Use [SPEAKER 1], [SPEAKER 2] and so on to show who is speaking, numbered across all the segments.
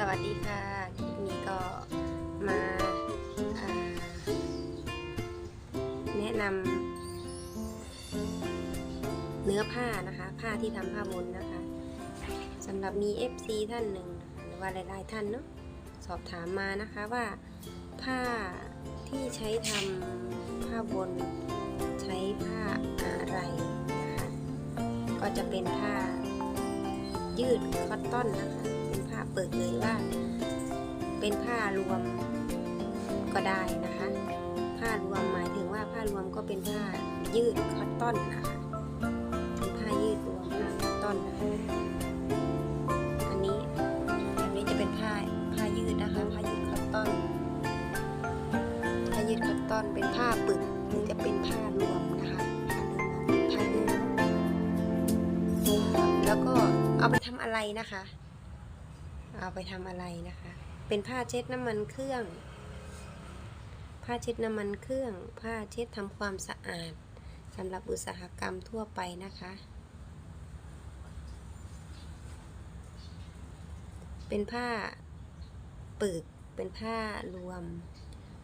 [SPEAKER 1] สวัสดีค่ะคลิปนี้ก็มาาแนะนำเนื้อผ้านะคะ ผ้าที่ทำผ้าบนนะคะสำหรับมี FC ท่านหนึ่งหรือว่าหลายๆท่านเนาะสอบถามมานะคะว่าผ้าที่ใช้ทำผ้าบนใช้ผ้าอะไรนะคะก็จะเป็นผ้ายืดคอตตอนนะคะ เปิดเลยว่า เป็นผ้ารวมก็ได้นะคะ ผ้ารวมหมายถึงว่าผ้ารวมก็เป็นผ้ายืดคอตตอนนะคะ เป็นผ้ายืดรวมผ้าคอตตอนนะคะอันนี้อันนี้จะเป็นผ้าผ้ายืดนะคะผ้ายืดคอตตอนผ้ายืดคอตตอนเป็นผ้าปึกหรือจะเป็นผ้ารวมนะคะผ้ารวมผ้ายืดแล้วก็เอาไปทำอะไรนะคะ เอาไปทำอะไรนะคะ เป็นผ้าเช็ดน้ำมันเครื่อง ผ้าเช็ดน้ำมันเครื่อง ผ้าเช็ดทำความสะอาดสำหรับอุตสาหกรรมทั่วไปนะคะ เป็นผ้าปึก เป็นผ้ารวม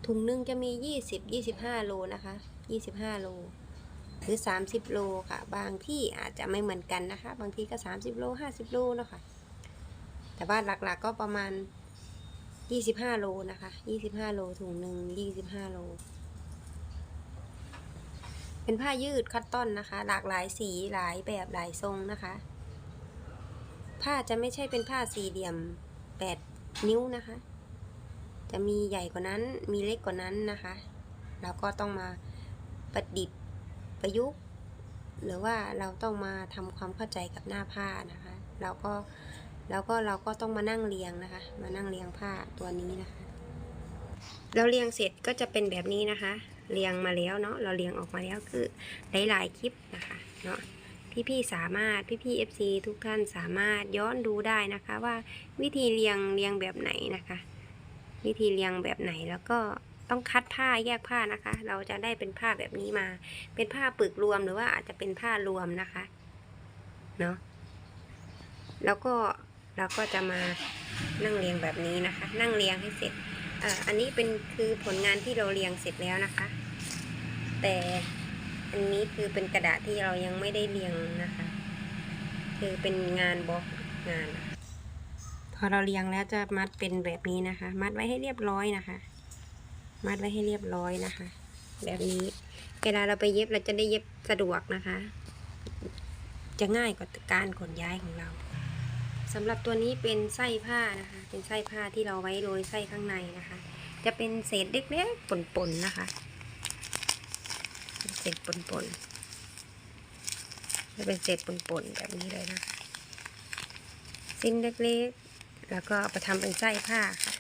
[SPEAKER 1] ถุงหนึงจะมี 20 25 โลนะคะ 25 โล หรือ 30 โลค่ะ บางที่อาจจะไม่เหมือนกันนะคะ บางทีก็ 30 โล 50 โลเนาะค่ะ แต่ว่าหลักๆก็ประมาณ 25 โลนะคะ 25 โลถุงหนึ่ง25 โล เป็นผ้ายืดคัตตอนนะคะ หลากหลายสีหลายแบบหลายทรงนะคะ ผ้าจะไม่ใช่เป็นผ้าสี่เหลี่ยม 8 นิ้วนะคะ จะมีใหญ่กว่านั้นมีเล็กกว่านั้นนะคะเราก็ต้องมาประดิษฐ์ประยุกต์ หรือว่าเราต้องมาทำความเข้าใจกับหน้าผ้านะคะเราก็ แล้วก็เราก็ต้องมานั่งเรียงนะคะ มานั่งเรียงผ้าตัวนี้นะคะ เราเรียงเสร็จก็จะเป็นแบบนี้นะคะ เรียงมาแล้วเนาะ เราเรียงออกมาแล้วคือหลายๆคลิปนะคะเนาะพี่ๆสามารถพี่ๆ FC ทุกท่านสามารถย้อนดูได้นะคะว่าวิธีเรียงเรียงแบบไหนนะคะ วิธีเรียงแบบไหนแล้วก็ต้องคัดผ้าแยกผ้านะคะ เราจะได้เป็นผ้าแบบนี้มา เป็นผ้าปึกรวมหรือว่าอาจจะเป็นผ้ารวมนะคะเนาะแล้วก็ เราก็จะมานั่งเรียงแบบนี้นะคะ นั่งเรียงให้เสร็จออันนี้เป็นคือผลงานที่เราเรียงเสร็จแล้วนะคะ แต่อันนี้คือเป็นกระดาษที่เรายังไม่ได้เรียงนะคะ คือเป็นงานบล็อกงานพอเราเรียงแล้วจะมัดเป็นแบบนี้นะคะ มัดไว้ให้เรียบร้อยนะคะ มัดไว้ให้เรียบร้อยนะคะ แบบนี้เวลาเราไปเย็บเราจะได้เย็บสะดวกนะคะ จะง่ายกว่าการขนย้ายของเรา สำหรับตัวนี้เป็นไส้ผ้านะคะ เป็นไส้ผ้าที่เราไว้โรยไส้ข้างในนะคะ จะเป็นเศษเล็กๆปนๆนะคะเป็นเศษปนๆจะเป็นเศษปนๆแบบนี้เลยนะคะสิ้นเล็กๆ แล้วก็เอาไปทำเป็นไส้ผ้าค่ะ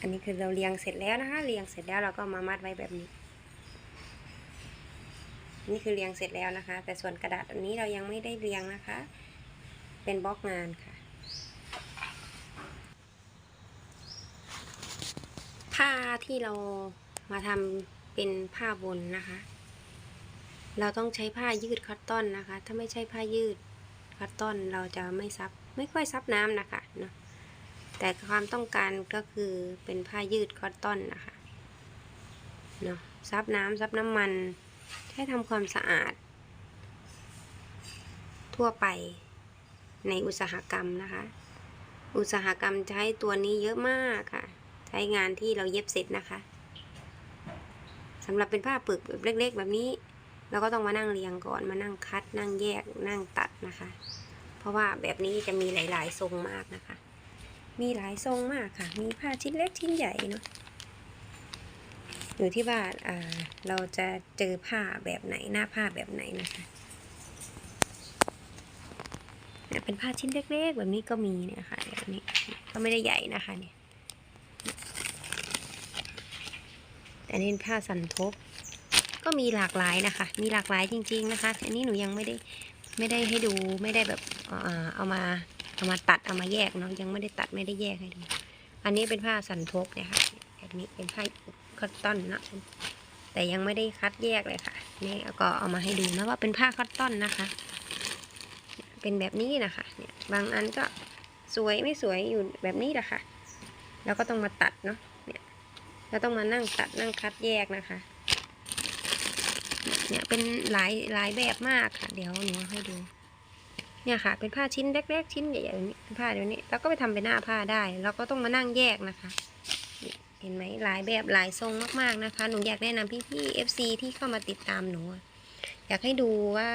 [SPEAKER 1] อันนี้คือเราเรียงเสร็จแล้วนะคะ เรียงเสร็จแล้วเราก็มามัดไว้แบบนี้ นี่คือเรียงเสร็จแล้วนะคะ แต่ส่วนกระดาษอันนี้เรายังไม่ได้เรียงนะคะ เป็นบล็อกงานค่ะ ผ้าที่เรามาทำเป็นผ้าบนนะคะ เราต้องใช้ผ้ายืดคอตตอนนะคะ ถ้าไม่ใช่ผ้ายืดคอตตอนเราจะไม่ซับ ไม่ค่อยซับน้ำนะคะเนาะแต่ความต้องการก็คือเป็นผ้ายืดคอตตอนนะคะเนาะซับน้ำซับน้ำมัน ให้ทำความสะอาด ทั่วไปในอุตสาหกรรมนะคะ อุตสาหกรรมใช้ตัวนี้เยอะมากค่ะ ใช้งานที่เราเย็บเสร็จนะคะสำหรับเป็นผ้าปึกแบบเล็ก ๆ แบบนี้ เราก็ต้องมานั่งเรียงก่อนมานั่งคัด นั่งแยกนั่งตัดนะคะ เพราะว่าแบบนี้จะมีหลาย ๆ ทรงมากนะคะ มีหลายทรงมากค่ะ มีผ้าชิ้นเล็กชิ้นใหญ่เนาะ อยู่ที่ว่าเราจะเจอผ้าแบบไหนหน้าผ้าแบบไหนนะคะเนี่ยเป็นผ้าชิ้นเล็กๆแบบนี้ก็มีเนี่ยค่ะแบบนี้ก็ไม่ได้ใหญ่นะคะเนี่ยแต่นี่เป็นผ้าสันทบ ก็มีหลากหลายนะคะ มีหลากหลายจริง ๆนะคะ อันนี้หนูยังไม่ได้ไม่ได้ให้ดูไม่ได้แบบเอามาเอามาตัดเอามาแยกเนาะยังไม่ได้ตัดไม่ได้แยกให้ดู อันนี้เป็นผ้าสันทบเนี่ยค่ะแบบนี้เป็นผ้า อตตอนเนาะแต่ยังไม่ได้คัดแยกเลยค่ะ นี่ก็เอามาให้ดูนะว่าเป็นผ้าคอตตอนนะคะ เป็นแบบนี้นะคะเนี่ยบางอันก็สวยไม่สวยอยู่แบบนี้แหละค่ะ แล้วก็ต้องมาตัดเนาะเนี่ยเราต้องมานั่งตัดนั่งคัดแยกนะคะ เนี่ยเป็นหลายหลายแบบมากค่ะ เดี๋ยวหนูให้ดู เนี่ยค่ะ เป็นผ้าชิ้นเล็กๆชิ้นใหญ่ๆแบบนี้ผ้าเดี๋ยวนี้แล้วก็ไปทำเป็นหน้าผ้าได้แล้วก็ต้องมานั่งแยกนะคะ เห็นไหมหลายแบบหลายทรงมากๆนะคะ หนูอยากแนะนำพี่ๆ FC ที่เข้ามาติดตามหนู อยากให้ดูว่า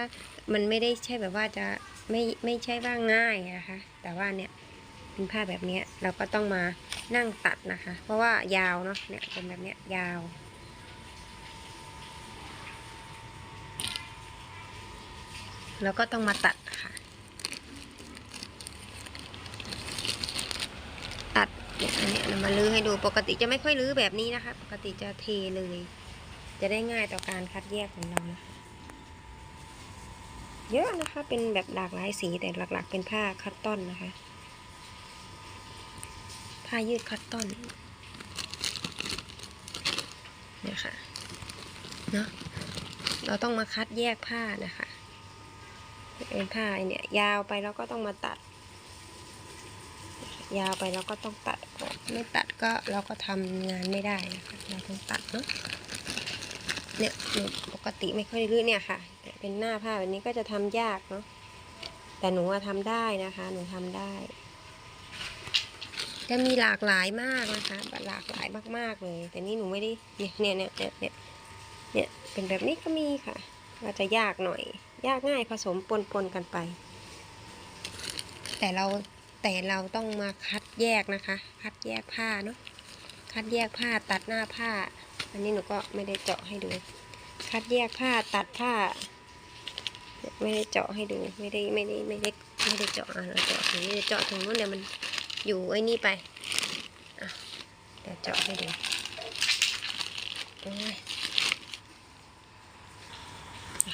[SPEAKER 1] มันไม่ได้ใช่แบบว่าจะไม่ไม่ใช่ว่าง่ายนะคะ แต่ว่าเนี่ยเป็นผ้าแบบเนี้ยเราก็ต้องมานั่งตัดนะคะ เพราะว่ายาวเนาะเนี่ยเป็นแบบเนี้ยยาว แล้วก็ต้องมาตัดค่ะ ตัด เนี่ยอันนี้เรามาลื้อให้ดูปกติจะไม่ค่อยลื้อแบบนี้นะคะ ปกติจะเทเลย จะได้ง่ายต่อการคัดแยกของเรานะคะ เยอะนะคะเป็นแบบหลากหลายสีแต่หลักๆ เป็นผ้าคัตตอนนะคะ ผ้ายืดคัตตอนเนี่ยค่ะเนาะเราต้องมาคัดแยกผ้านะคะเป็นผ้าเนี่ยยาวไปแล้วก็ต้องมาตัด ยาวไปแล้วก็ต้องตัดออกไม่ตัดก็เราก็ทำงานไม่ได้นะคะเราต้องตัดเนาะเนี่ยปกติไม่ค่อยรื้อเนี่ยค่ะแต่เป็นหน้าผ้าแบบนี้ก็จะทำยากเนาะแต่หนูว่าทำได้นะคะ หนูทำได้จะมีหลากหลายมากนะคะแบบหลากหลายมากๆเลย แต่นี่หนูไม่ได้เนี่ยเนี่ยเนี่ยเนี่ยเนี่ยเนี่ยเป็นแบบนี้ก็มีค่ะก็จะยากหน่อย ยากง่ายผสมปนปนๆกันไป แต่เรา แต่เราต้องมาคัดแยกนะคะ คัดแยกผ้าเนาะคัดแยกผ้าตัดหน้าผ้า อันนี้หนูก็ไม่ได้เจาะให้ดู คัดแยกผ้าตัดผ้า ไม่ได้เจาะให้ดูไม่ได้ไม่ได้ไม่ได้ไม่ได้เจาะอะเราเจาะถึงนี่เจาะถึงนู้นเนี่ยมันอยู่ไอ้นี่ไปอะเดี๋ยวเจาะให้ดูโอ้ย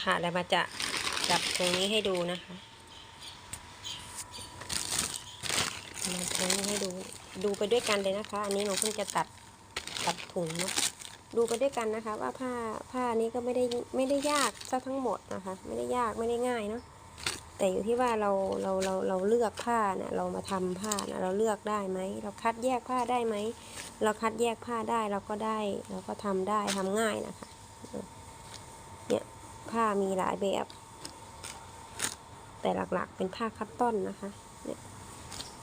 [SPEAKER 1] ค่ะแล้วมาจะจับตรงนี้ให้ดูนะคะ มาตรงนี้ให้ดูดูไปด้วยกันเลยนะคะ อันนี้หนูเพิ่งจะตัดตัดถุงเนาะดูไปด้วยกันนะคะ ว่าผ้าผ้านี้ก็ไม่ได้ไม่ได้ยากซะทั้งหมดนะคะ ไม่ได้ยากไม่ได้ง่ายเนาะแต่อยู่ที่ว่าเราเราเราเราเลือกผ้าเนี่ยเรามาทำผ้านะเราเลือกได้ไหมเราคัดแยกผ้าได้ไหมเราคัดแยกผ้าได้เราก็ได้เราก็ทำได้ทำง่ายนะคะเนี่ยผ้ามีหลายแบบ แต่หลักๆเป็นผ้าคัตตอนนะคะ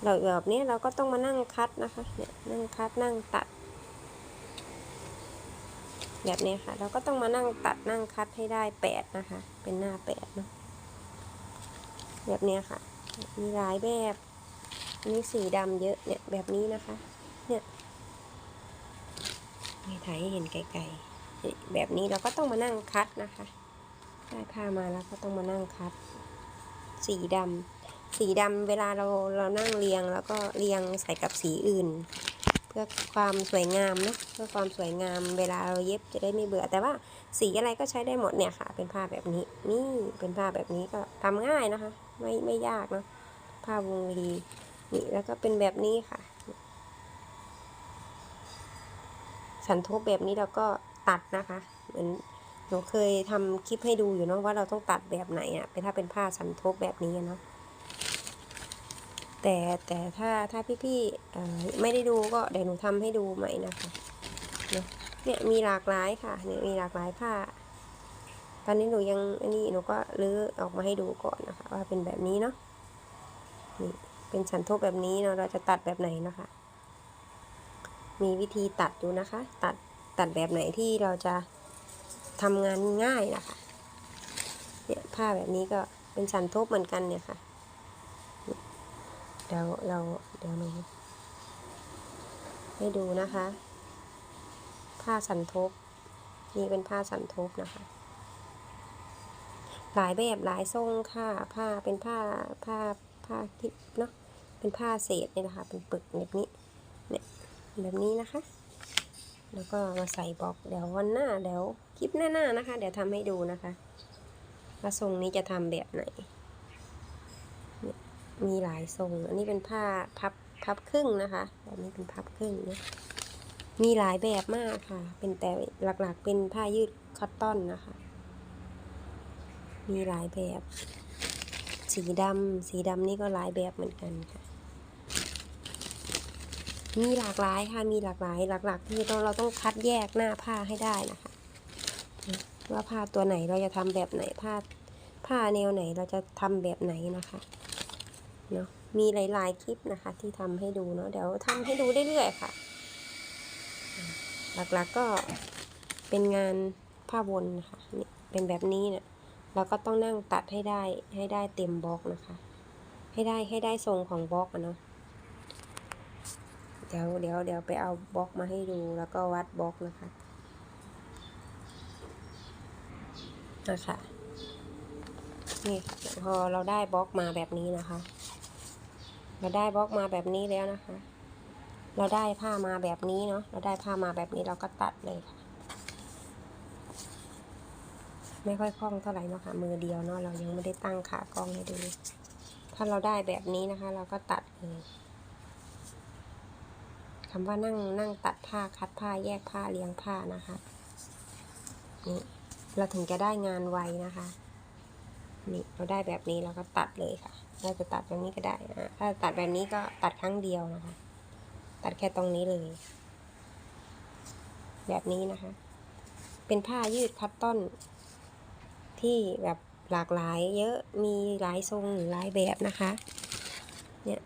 [SPEAKER 1] เนี่ยเราแบบนี้เราก็ต้องมานั่งคัดนะคะเนี่ยนั่งคัดนั่งตัด แบบนี้ค่ะ เราก็ต้องมานั่งตัดนั่งคัดให้ได้แปดนะคะ เป็นหน้าแปดเนาะแบบนี้ค่ะ มีหลายแบบมีสีดำเยอะเนี่ยแบบนี้นะคะ เนี่ยมีถ่ายให้เห็นไกลๆแบบนี้เราก็ต้องมานั่งคัดนะคะได้ผ้ามาแล้วก็ต้องมานั่งคัด สีดำ สีดำเวลาเราเรานั่งเรียงแล้วก็เรียงใส่กับสีอื่น เพื่อความสวยงามเนะเพื่อความสวยงามเวลาเราเย็บจะได้ไม่เบื่อ แต่ว่าสีอะไรก็ใช้ได้หมดเนี่ยค่ะ เป็นผ้าแบบนี้ นี่เป็นผ้าแบบนี้ก็ทำง่ายนะคะ ไม่ไม่ยากเนอะผ้าวงลีนี่แล้วก็เป็นแบบนี้ค่ะ สันทบแบบนี้เราก็ตัดนะคะเหมือนหนูเคยทำคลิปให้ดูอยู่เนาะว่าเราต้องตัดแบบไหนอะ่ะเป็นถ้าเป็นผ้าสันทบแบบนี้เนาะ แต่แต่ถ้าถ้าพี่ๆเอ่ไม่ได้ดูก็เดี๋ยวหนูทำให้ดูใหม่นะคะเนี่ยมีหลากหลายค่ะเนี่ยมีหลากหลายผ้า ตอนนี้หนูยังอันนี้หนูก็รื้อออกมาให้ดูก่อนนะคะ ว่าเป็นแบบนี้เนาะนี่เป็นสันทบแบบนี้เนาะเราจะตัดแบบไหนนะคะ มีวิธีตัดอยู่นะคะ ตัดตัดแบบไหนที่เราจะทำงานง่ายนะคะเนี่ยผ้าแบบนี้ก็เป็นสันทบเหมือนกันเนี่ยค่ะ ดี๋ยวเราเดี๋ยวหนูให้ดูนะคะ ผ้าสันทบ นี่เป็นผ้าสันทบนะคะ หลายแบบหลายทรงค่ะ ผ้าเป็นผ้าผ้าผ้าที่เนาะ เป็นผ้าเศษนี่นะคะ เป็นปึกแบบนี้ เนี่ยแบบนี้นะคะ แล้วก็มาใส่บล็อก เดี๋ยววันหน้าเดี๋ยวคลิปหน้าๆนะคะ เดี๋ยวทำให้ดูนะคะว่าทรงนี้จะทำแบบไหน มีหลายทรง อันนี้เป็นผ้าพับพับครึ่งนะคะแบบนี้เป็นพับครึ่งนะมีหลายแบบมากค่ะ เป็นแต่หลักๆเป็นผ้ายืดคอตตอนนะคะ มีหลายแบบ สีดำสีดำนี่ก็หลายแบบเหมือนกันค่ะ มีหลากหลายค่ะ มีหลากหลายหลักๆที่ต้อเราต้องคัดแยกหน้าผ้าให้ได้นะคะ ว่าผ้าตัวไหนเราจะทำแบบไหนผ้าผ้าแนวไหนเราจะทำแบบไหนนะคะ เนาะมีหลาย ๆ คลิปนะคะ ที่ทำให้ดูเนาะเดี๋ยวทำให้ดูเรื่อยๆค่ะ หลักๆก็เป็นงานผ้าวนนะคะนี่เป็นแบบนี้เนี่ยเราก็ต้องนั่งตัดให้ได้ให้ได้เต็มบล็อกนะคะ ให้ได้ให้ได้ทรงของบล็อกอะเนาะเดี๋ยวเดี๋ยวเดี๋ยวไปเอาบล็อกมาให้ดูแล้วก็วัดบล็อกนะคะนะคะนี่พอเราได้บล็อกมาแบบนี้นะคะ เราได้บล็อกมาแบบนี้แล้วนะคะ เราได้ผ้ามาแบบนี้เนาะ เราได้ผ้ามาแบบนี้เราก็ตัดเลยค่ะ ไม่ค่อยคล่องเท่าไหร่เนาะค่ะ มือเดียวเนาะ เรายังไม่ได้ตั้งขากล้องให้ดู ถ้าเราได้แบบนี้นะคะ เราก็ตัดเลยคำว่านั่งนั่งตัดผ้าคัดผ้าแยกผ้าเรียงผ้านะคะ นี่ เราถึงจะได้งานไวนะคะ นี่เราได้แบบนี้เราก็ตัดเลยค่ะเราจะตัดแบบนี้ก็ได้นะถ้าตัดแบบนี้ก็ตัดครั้งเดียวนะคะ ตัดแค่ตรงนี้เลย แบบนี้นะคะ เป็นผ้ายืดคัตตอน ที่แบบหลากหลายเยอะมีหลายทรงหลายแบบนะคะ เนี่ย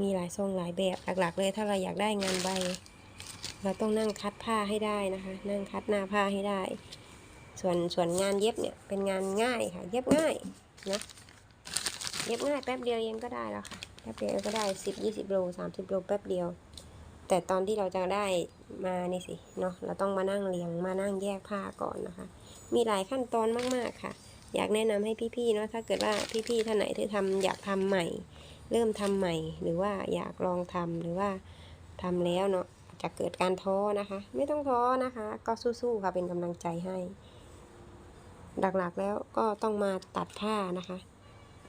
[SPEAKER 1] มีหลายทรงหลายแบบหลักๆเลย ถ้าเราอยากได้งานใบ เราต้องนั่งคัดผ้าให้ได้นะคะ นั่งคัดหน้าผ้าให้ได้ ส่วนส่วนงานเย็บเนี่ยเป็นงานง่ายค่ะ เย็บง่ายนะเย็บง่ายแป๊บเดียวเองก็ได้แล้วค่ะแป๊บเดียวก็ได้สิบยี่สิบโลสามสิบโลแป๊บเดียว แต่ตอนที่เราจะได้มานี่สิเนาะเราต้องมานั่งเรียงมานั่งแยกผ้าก่อนนะคะ มีหลายขั้นตอนมากๆค่ะ อยากแนะนำให้พี่ๆเนาะถ้าเกิดว่าพี่ๆท่านไหนที่ทำอยากทำใหม่ เริ่มทำใหม่ หรือว่าอยากลองทำหรือว่าทำแล้วเนาะจะเกิดการท้อนะคะ ไม่ต้องท้อนะคะ ก็สู้ๆค่ะเป็นกำลังใจให้ หลักๆแล้วก็ต้องมาตัดผ้านะคะ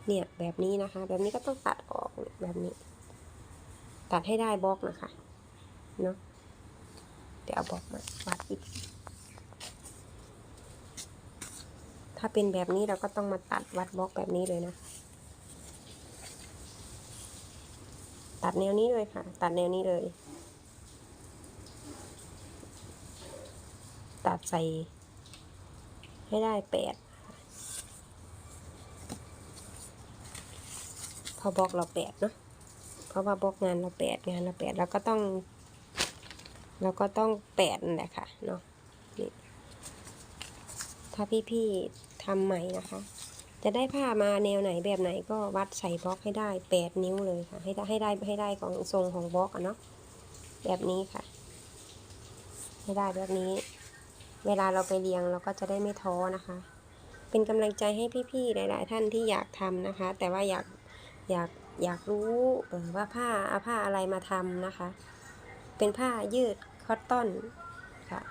[SPEAKER 1] เนี่ยแบบนี้นะคะ แบบนี้ก็ต้องตัดออกแบบนี้ ตัดให้ได้บล็อกนะคะเนาะเดี๋ยวเอาบล็อกมาวัดอีกถ้าเป็นแบบนี้เราก็ต้องมาตัดวัดบล็อกแบบนี้เลยนะตัดแนวนี้เลยค่ะ ตัดแนวนี้เลย ตัดใส่ ให้ได้แปดพอบล็อกเราแปดเนาะเพราะว่าบล็อกงานเราแปดงานเราแปดเราก็ต้องเราก็ต้องแปดนั่นแหละค่ะเนาะนี่ถ้าพี่ๆทำใหม่นะคะจะได้ผ้ามาแนวไหนแบบไหนก็วัดใส่บล็อกให้ได้แปดนิ้วเลยค่ะ ให้ได้ให้ได้ให้ได้ของทรงของบล็อกอะเนาะแบบนี้ค่ะ ให้ได้แบบนี้ เวลาเราไปเรียงเราก็จะได้ไม่ท้อนะคะ เป็นกำลังใจให้พี่ๆหลาย ๆ ท่านที่อยากทำนะคะ แต่ว่าอยากอยากอยากรู้ว่าผ้าเอาผ้าอะไรมาทำนะคะ เป็นผ้ายืดคอตตอนค่ะ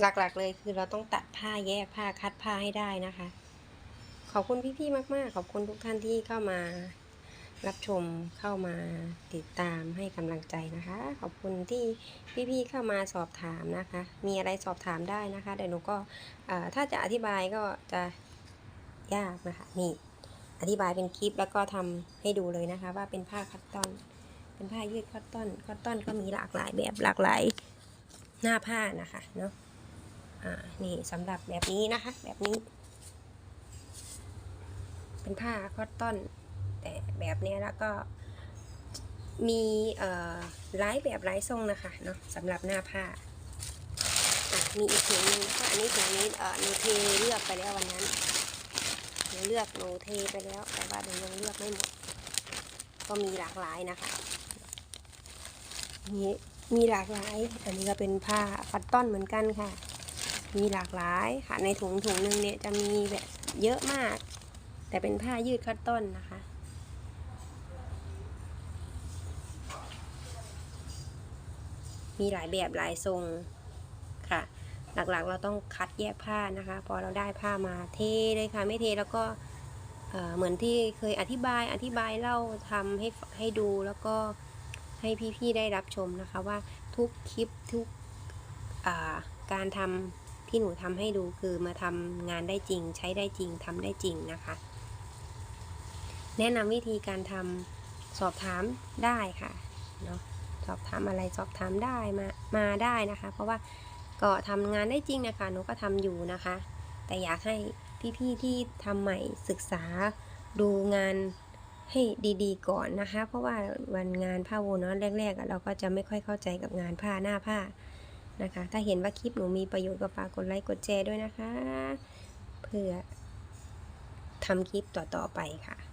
[SPEAKER 1] หลักๆเลยคือเราต้องตัดผ้าแยกผ้าคัดผ้าให้ได้นะคะ ขอบคุณพี่ๆมาก ๆ ขอบคุณทุกท่านที่เข้ามา รับชมเข้ามาติดตามให้กำลังใจนะคะ ขอบคุณที่พี่ๆเข้ามาสอบถามนะคะ มีอะไรสอบถามได้นะคะเดี๋ยวหนูก็ถ้าจะอธิบายก็จะยากนะคะนี่อธิบายเป็นคลิปแล้วก็ทำให้ดูเลยนะคะ ว่าเป็นผ้าคัตตอน เป็นผ้ายืดคัตตอนคัตตอนก็มีหลากหลายแบบหลากหลายหน้าผ้านะคะเนาะอ่านี่สำหรับแบบนี้นะคะ แบบนี้ เป็นผ้าคัตตอน แต่แบบนี้แล้วก็มีลายแบบลายทรงนะคะเนาะสำหรับหน้าผ้ามีอีกถุงหนึงนะคะอันนี้ถุงนี้เออหนูเทเลือกไปแล้ววันนั้นหนูเลือกหนูเทไปแล้ว แต่ว่าเดี๋ยวยังเลือกไม่หมด ก็มีหลากหลายนะคะมีมีหลากหลาย อันนี้ก็เป็นผ้าคัตตอนเหมือนกันค่ะ มีหลากหลายค่ะในถุงถุงหนึ่งเนี่ยจะมีแบบเยอะมาก แต่เป็นผ้ายืดคัตตอนนะคะ มีหลายแบบหลายทรงค่ะ หลักๆเราต้องคัดแยกผ้านะคะ พอเราได้ผ้ามาเทเลยค่ะ ไม่เทแล้วก็เอ่อเหมือนที่เคยอธิบายอธิบายเล่าทำให้ให้ดูแล้วก็ให้พี่ๆได้รับชมนะคะว่าทุกคลิปทุกาการทที่หนูทำให้ดูคือมาทำงานได้จริง ใช้ได้จริงทำได้จริงนะคะ แนะนำวิธีการทำสอบถามได้ค่ะเนาะ สอบถามอะไรสอบถามได้มามาได้นะคะ เพราะว่าก็ทำงานได้จริงนะคะหนูก็ทำอยู่นะคะ แต่อยากให้พี่ๆที่ทำใหม่ศึกษาดูงานให้ดีๆ ก่อนนะคะ เพราะว่าวันงานผ้าวูลเนาะแรกๆเราก็จะไม่ค่อยเข้าใจกับงานผ้าหน้าผ้านะคะ ถ้าเห็นว่าคลิปหนูมีประโยชน์ก็ฝากกดไลค์กดแชร์ด้วยนะคะ เพื่อทำคลิปต่อๆไปค่ะ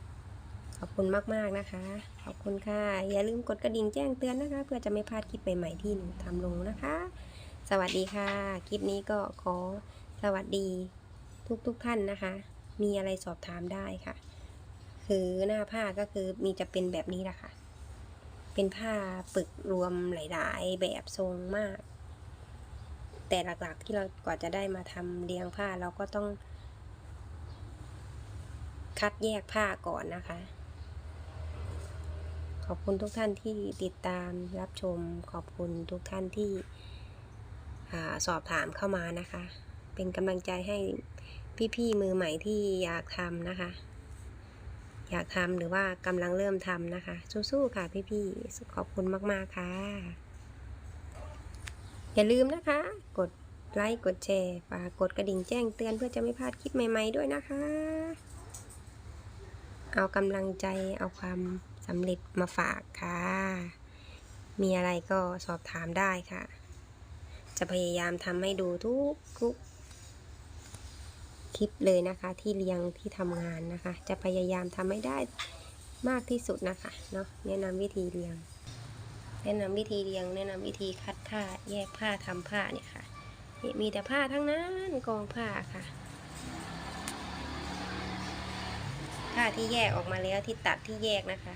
[SPEAKER 1] ขอบคุณมากๆนะคะ ขอบคุณค่ะ อย่าลืมกดกระดิ่งแจ้งเตือนนะคะ เพื่อจะไม่พลาดคลิปใหม่ๆที่หนูทำลงนะคะ สวัสดีค่ะ คลิปนี้ก็ขอสวัสดีทุกๆทท่านนะคะ มีอะไรสอบถามได้ค่ะ คือหน้าผ้าก็คือมีจะเป็นแบบนี้แหละค่ะ เป็นผ้าปึกรวมหลายๆแบบทรงมาก แต่หลักๆที่เรากว่าจะได้มาทำเรียงผ้าเราก็ต้องคัดแยกผ้าก่อนนะคะ ขอบคุณทุกท่านที่ติดตามรับชม ขอบคุณทุกท่านที่สอบถามเข้ามานะคะ เป็นกำลังใจให้พี่ๆมือใหม่ที่อยากทำนะคะ อยากทำหรือว่ากำลังเริ่มทำนะคะ สู้ๆค่ะพี่ๆขอบคุณมากๆค่ะ อย่าลืมนะคะ กดไลค์กดแชร์ฝากกดกระดิ่งแจ้งเตือนเพื่อจะไม่พลาดคลิปใหม่ ๆ ด้วยนะคะ เอากำลังใจเอาความสำเร็จมาฝากค่ะ มีอะไรก็สอบถามได้ค่ะ จะพยายามทำให้ดูทุกทุกคลิปเลยนะคะที่เรียงที่ทำงานนะคะ จะพยายามทำให้ได้มากที่สุดนะคะเนาะแนะนำวิธีเรียง แนะนำวิธีเรียง แนะนำวิธีคัดผ้าแยกผ้าทำผ้าเนี่ยค่ะมีแต่ผ้าทั้งนั้นกองผ้าค่ะ ผ้าที่แยกออกมาแล้วที่ตัดที่แยกนะคะ